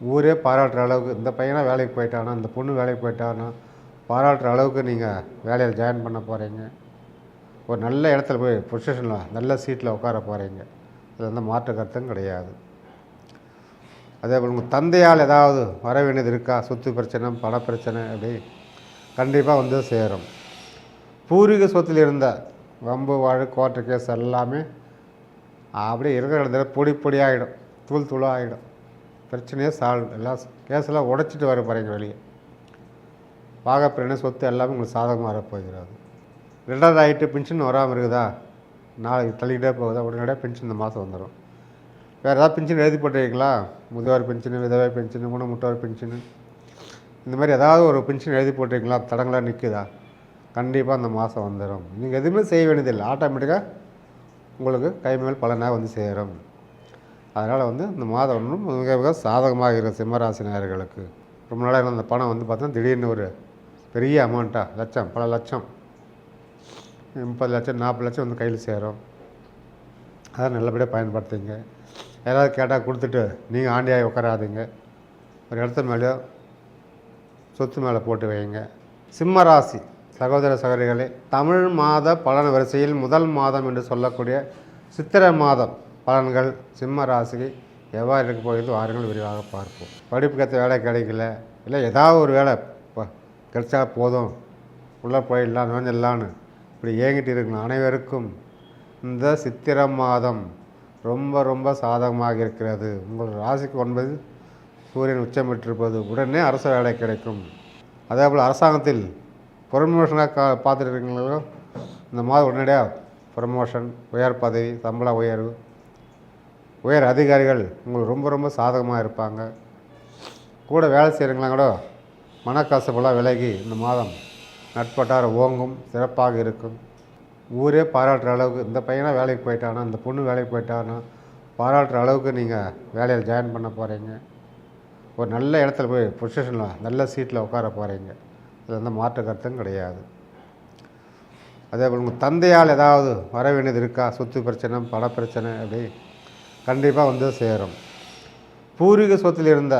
ஊரே பாராட்டுற அளவுக்கு இந்த பையனாக வேலைக்கு போயிட்டானா இந்த பொண்ணு வேலைக்கு போயிட்டானா பாராட்டுற அளவுக்கு நீங்கள் வேலையில் ஜாயின் பண்ண போகிறீங்க ஒரு நல்ல இடத்துல போய் பொசிஷனில் நல்ல சீட்டில் உட்கார போகிறீங்க இதில் எந்த மாற்று கருத்தும் கிடையாது. அதே போல் உங்கள் தந்தையால் ஏதாவது வர வேண்டியது இருக்கா? சொத்து பிரச்சனை பண பிரச்சனை அப்படி கண்டிப்பாக வந்து சேரும். பூர்வீக சொத்தில் இருந்த வம்பு வழக்கு கோட்டை கேஸ் எல்லாமே அப்படியே இருக்கிற இடத்துல பொடி பொடியாகிடும் தூள் தூளாகிடும் பிரச்சனையே சால்வ் எல்லாம் கேஸெல்லாம் உடைச்சிட்டு வர போகிறீங்க வெளியே. பாகப்பிரிவினை சொத்து எல்லாமே உங்களுக்கு சாதகமாக வரப்போகிறது. ரெண்டாவது ஆகிட்டு பென்ஷன் வராமல் இருக்குதா? நாளைக்கு தள்ளிக்கிட்டே போகுதா? உடனடியாக பென்ஷன் இந்த மாதம் வந்துடும் வேறு ஏதாவது பென்ஷன் எழுதி போட்டிருக்கீங்களா? முதியோர் பென்ஷனு விதவை பென்ஷனு குணமுட்டோர் பென்ஷனு இந்த மாதிரி ஏதாவது ஒரு பென்ஷன் எழுதி போட்டிருக்கீங்களா? தடங்களாக நிற்குதா கண்டிப்பாக அந்த மாதம் வந்துடும் நீங்கள் எதுவுமே செய்ய வேண்டியதில்லை. ஆட்டோமேட்டிக்காக உங்களுக்கு கை மேல் பலனாக வந்து சேரும். அதனால் வந்து இந்த மாதம் ஒன்றும் மிக மிக சாதகமாக இருக்கிற சிம்மராசி நேயர்களுக்கு ரொம்ப நாளாக இருந்த அந்த பணம் வந்து பார்த்தோன்னா திடீர்னு ஒரு பெரிய அமௌண்ட்டாக லட்சம் பல லட்சம் முப்பது லட்சம் நாற்பது லட்சம் வந்து கையில் சேரும். அதை நல்லபடியாக பயன்படுத்துங்க. யாராவது கேட்டால் கொடுத்துட்டு நீங்கள் ஆண்டியாகி உட்காராதீங்க ஒரு இடத்து மேலேயோ சொத்து மேலே போட்டு வைங்க. சிம்மராசி சகோதர சகோதரிகளே தமிழ் மாத பலன் வரிசையில் முதல் மாதம் என்று சொல்லக்கூடிய சித்திரை மாதம் பலன்கள் சிம்ம ராசிக்கு எவ்வாறு இருக்க போகிறது வாருங்கள் விரிவாக பார்ப்போம். படிப்புக்கேற்ற வேலை கிடைக்கல. இல்லை ஏதாவது ஒரு வேலை ப- கிடைச்சா போதும். உள்ளே போயிடலாம் நுழைஞ்சிடலான்னு. இப்படி ஏங்கிட்டு இருக்கணும் அனைவருக்கும். இந்த சித்திர மாதம் ரொம்ப ரொம்ப சாதகமாக இருக்கிறது. உங்கள் ராசிக்கு ஒன்பது சூரியன் உச்சமிட்டிருப்பது உடனே அரசு வேலை கிடைக்கும். அதே போல் அரசாங்கத்தில் ப்ரொமோஷனாக கா பார்த்துட்டு இருக்கீங்களோ இந்த மாதம் உடனடியாக ப்ரமோஷன் உயர் பதவி சம்பள உயர்வு உயர் அதிகாரிகள் உங்களுக்கு ரொம்ப ரொம்ப சாதகமாக இருப்பாங்க. கூட வேலை செய்கிறவங்களாம் கூட மனக்கசப்பெல்லாம் விலகி இந்த மாதம் நட்பட்டாரம் ஓங்கும் சிறப்பாக இருக்கும். ஊரே பாராட்டுற அளவுக்கு இந்த பையனாக வேலைக்கு போயிட்டானா இந்த பொண்ணு வேலைக்கு போயிட்டானா பாராட்டுற அளவுக்கு நீங்கள் வேலையில் ஜாயின் பண்ண போகிறீங்க ஒரு நல்ல இடத்துல போய் பொசிஷனில் நல்ல சீட்டில் உட்கார போகிறீங்க இதில் எந்த மாற்று கருத்தும் கிடையாது. அதே போல் உங்கள் தந்தையால் ஏதாவது வர வேண்டியது இருக்கா? சொத்து பிரச்சனை பண பிரச்சனை அப்படி கண்டிப்பாக வந்து சேரும். பூர்வீக சொத்தில் இருந்த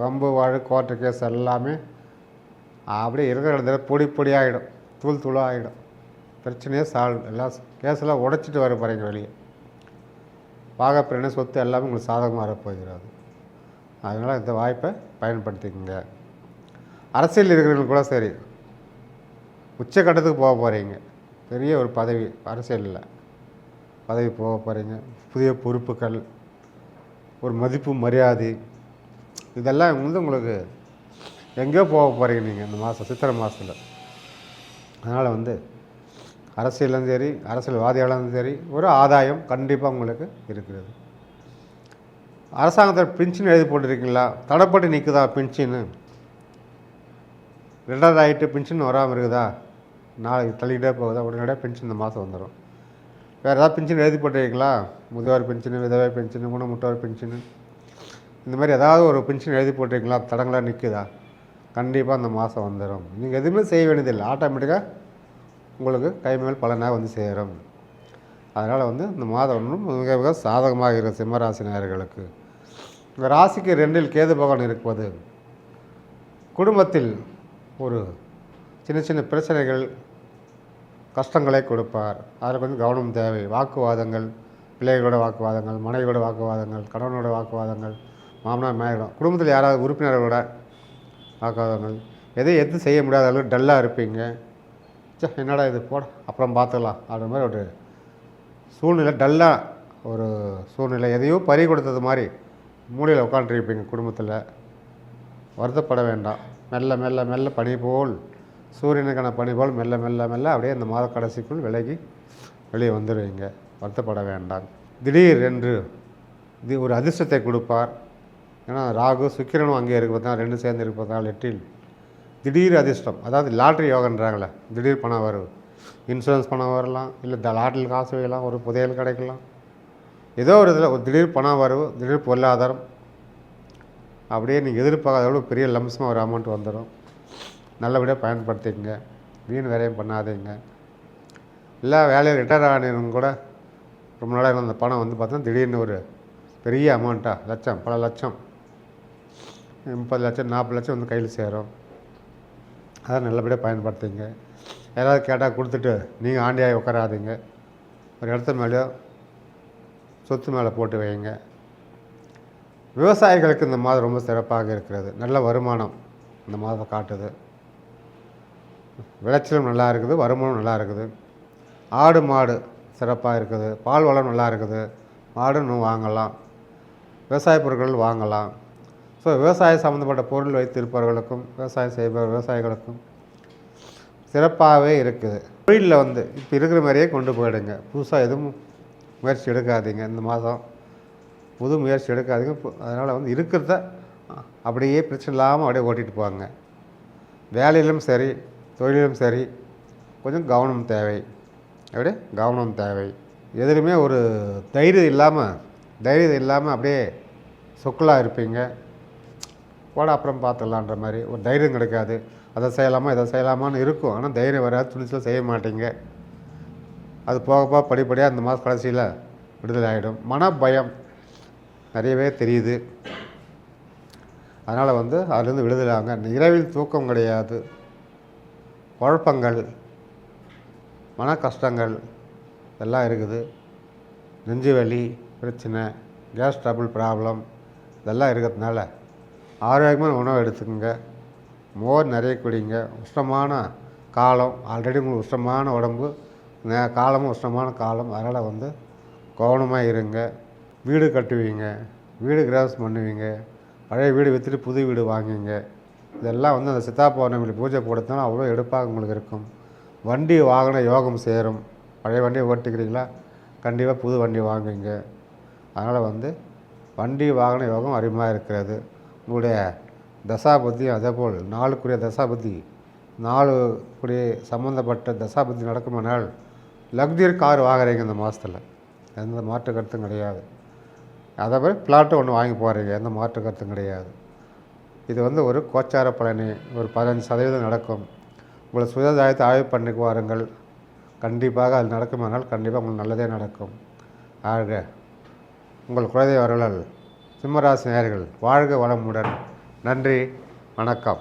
வம்பு வழக்கு கோர்ட்டு கேஸ் எல்லாமே அப்படியே இருக்கிற இடத்துல பொடி பொடியாகிடும் தூள் தூளாகிடும் பிரச்சனையே சால்வ் எல்லாம் கேஸெல்லாம் உடைச்சிட்டு வர போகிறீங்க வெளியே. பாகப்பிரின சொத்து எல்லாமே உங்களுக்கு சாதகமாக வரப்போகிறது. அதனால் இந்த வாய்ப்பை பயன்படுத்திக்கங்க. அரசியல் இருக்கிறவங்க கூட சரி. உச்சக்கட்டத்துக்கு போக போகிறீங்க பெரிய ஒரு பதவி அரசியலில். பதவி போக போகிறீங்க புதிய பொறுப்புகள் ஒரு மதிப்பு மரியாதை இதெல்லாம் வந்து உங்களுக்கு எங்கேயோ போக போகிறீங்க நீங்கள் இந்த மாதம் சித்திரை மாதத்தில் அதனால் வந்து அரசியலும் சரி அரசியல்வாதிகளும் சரி ஒரு ஆதாயம் கண்டிப்பாக உங்களுக்கு இருக்கிறது. அரசாங்கத்தில் பென்ஷன் எழுதி போட்டிருக்கீங்களா? தடைப்பட்டு நிற்குதா பென்ஷனு ரெண்டாவது ஆகிட்டு பென்ஷன் வராமல் இருக்குதா? நாளைக்கு தள்ளிக்கிட்டே போகுதா? உடனடியாக பென்ஷன் இந்த மாதம் வந்துடும் வேறு ஏதாவது பென்ஷன் எழுதி போட்டிருக்கீங்களா? முதியோர் பென்ஷனு விதவை பென்ஷனு குணமுட்டோர் பென்ஷனு இந்த மாதிரி ஏதாவது ஒரு பென்ஷன் எழுதி போட்டிருக்கீங்களா? தடங்களாக நிற்குதா கண்டிப்பாக அந்த மாதம் வந்துடும் நீங்கள் எதுவுமே செய்ய வேண்டியதில்லை. ஆட்டோமேட்டிக்காக உங்களுக்கு கை மேல் பலனாக வந்து சேரும். அதனால் வந்து இந்த மாதம் ஒன்றும் மிக மிக சாதகமாக இருக்கிற சிம்மராசி நேர்களுக்கு இந்த ராசிக்கு ரெண்டில் கேது பகவான் இருப்பது குடும்பத்தில் ஒரு சின்ன சின்ன பிரச்சனைகள் கஷ்டங்களை கொடுப்பார். அதில் கொஞ்சம் கவனம் தேவை. வாக்குவாதங்கள் பிள்ளைகளோட வாக்குவாதங்கள் மனைவியோட வாக்குவாதங்கள் கணவனோட வாக்குவாதங்கள் மாமனார் மேலும் குடும்பத்தில் யாராவது உறுப்பினர்களோட வாக்குவாதங்கள். எதையும் எது செய்ய முடியாத அளவுக்கு டல்லாக இருப்பீங்க? சே என்னடா இது? போட அப்புறம் பார்த்துக்கலாம் அப்படின்ற மாதிரி ஒரு சூழ்நிலை டல்லாக ஒரு சூழ்நிலை. எதையோ பறி கொடுத்தது மாதிரி மூலையில் உட்காந்துருப்பீங்க குடும்பத்தில். வருத்தப்பட வேண்டாம். மெல்ல மெல்ல மெல்ல பனி போல் சூரியனுக்கான பணிபோல் மெல்ல மெல்ல மெல்ல அப்படியே அந்த மாத கடைசிக்குள் விலகி வெளியே வந்துடுவீங்க வருத்தப்பட வேண்டாம். திடீர் என்று இது ஒரு அதிர்ஷ்டத்தை கொடுப்பார். ஏன்னா ராகு சுக்கிரனும் அங்கே இருப்பதா ரெண்டு சேர்ந்து இருப்பதால் எட்டில். திடீர் அதிர்ஷ்டம். அதாவது லாட்ரி யோகன்றாங்களே திடீர் பணம் வரும் இன்சூரன்ஸ் பணம் வரலாம் இல்லை த லாட்டரியில் காசு வைக்கலாம் ஒரு புதையல் கிடைக்கலாம். ஏதோ ஒரு இதில் ஒரு திடீர் பணம் வரவு திடீர் பொருளாதாரம். அப்படியே நீங்கள் எதிர்பார்க்காத அளவு பெரிய லம்சமாக ஒரு அமௌண்ட் வந்துடும் நல்லபடியாக பயன்படுத்திக்கங்க. வீண் விரயம் பண்ணாதீங்க. இல்லை வேலையும் ரிட்டையர் ஆனவங்க கூட ரொம்ப நாளாக இருந்த பணம் வந்து பார்த்தோன்னா திடீர்னு ஒரு பெரிய அமௌண்ட்டாக லட்சம் பல லட்சம் முப்பது லட்சம் நாற்பது லட்சம் வந்து கையில் சேரும். அதை நல்லபடியாக பயன்படுத்திங்க யாராவது கேட்டால் கொடுத்துட்டு நீங்கள் ஆண்டியாகி உட்காராதீங்க ஒரு இடத்து மேலேயோ சொத்து மேலே போட்டு வைங்க. விவசாயிகளுக்கு இந்த மாதம் ரொம்ப சிறப்பாக இருக்கிறது. நல்ல வருமானம் இந்த மாதம் காட்டுது. விளைச்சலும் நல்லா இருக்குது வருமானம் நல்லா இருக்குது. ஆடு மாடு சிறப்பாக இருக்குது. பால் வளம் நல்லா இருக்குது. மாடு இன்னும் வாங்கலாம். விவசாய பொருட்கள் வாங்கலாம். ஸோ விவசாயம் சம்மந்தப்பட்ட பொருள் வைத்திருப்பவர்களுக்கும் விவசாயம் செய்பவர் விவசாயிகளுக்கும் சிறப்பாகவே இருக்குது. தொழிலில் வந்து இப்போ இருக்கிற மாதிரியே கொண்டு போயிடுங்க. புதுசாக எதுவும் முயற்சி எடுக்காதீங்க இந்த மாதம் புது முயற்சி எடுக்காதீங்க. அதனால் வந்து இருக்கிறத அப்படியே பிரச்சனை இல்லாமல் அப்படியே ஓட்டிகிட்டு போவாங்க வேலையிலும் சரி தொழிலும் சரி கொஞ்சம் கவனம் தேவை. அப்படியே கவனம் தேவை. எதுலையுமே ஒரு தைரியம் இல்லாமல் தைரியம் இல்லாமல் அப்படியே சொக்கலாக இருப்பீங்க. போட அப்புறம் பார்த்துடலான்ற மாதிரி. ஒரு தைரியம் கிடைக்காது. அதை செய்யலாமா இதை செய்யலாமான்னு இருக்கும். ஆனால் தைரியம் வராது துணிச்சல் செய்ய மாட்டீங்க. அது போக போக படிப்படியாக இந்த மாதம் கடைசியில் விடுதலை ஆகிடும் மன பயம் நிறையவே தெரியுது. அதனால் வந்து அதுலேருந்து விடுதலை ஆகுங்க இரவில் தூக்கம் கிடையாது. குழப்பங்கள் மன கஷ்டங்கள் எல்லாம் இருக்குது. நெஞ்சு வலி பிரச்சனை கேஸ் ட்ரபிள் ப்ராப்ளம் இதெல்லாம் இருக்கிறதுனால ஆரோக்கியமான உணவு எடுத்துக்கோங்க. மோர் நிறைய குடிங்க. உஷ்ணமான காலம் ஆல்ரெடி உங்களுக்கு உஷ்ணமான உடம்பு காலமும் உஷ்ணமான காலம். அதனால் வந்து கவனமாக இருங்க. வீடு கட்டுவீங்க. வீடு கிராஸ் பண்ணுவீங்க. பழைய வீடு விற்றுட்டு புது வீடு வாங்குவீங்க. இதெல்லாம் வந்து அந்த சித்தா பௌர்ணமியில் பூஜை கொடுத்தோம்னா அவ்வளோ எடுப்பாக உங்களுக்கு இருக்கும். வண்டி வாகன யோகம் சேரும். பழைய வண்டியை ஓட்டிக்கிறீங்களா? கண்டிப்பாக புது வண்டி வாங்குவீங்க. அதனால் வந்து வண்டி வாகன யோகம் அருமையாக இருக்கிறது. உங்களுடைய தசாபுத்தியும் அதேபோல் நாளுக்குரிய தசாபதி நாலு சம்மந்தப்பட்ட தசாபதி நடக்குமானால் லக்ஸரி கார் வாங்குறீங்க இந்த மாதத்தில் எந்த மாற்று கருத்தும் கிடையாது. அதே மாதிரி பிளாட்டு ஒன்று வாங்கி போகிறீங்க எந்த மாற்று கருத்தும் கிடையாது. இது வந்து ஒரு கோச்சார பலனி. ஒரு பதினஞ்சு சதவீதம் நடக்கும். உங்களை சுயதாயத்தை ஆய்வு பண்ணிக்கு வாருங்கள். கண்டிப்பாக அது நடக்குமானால் கண்டிப்பாக உங்களுக்கு நல்லதே நடக்கும். ஆக உங்கள் குழந்தை அருளால் சிம்மராசி நேர்கள் வாழ்க வளமுடன். நன்றி வணக்கம்.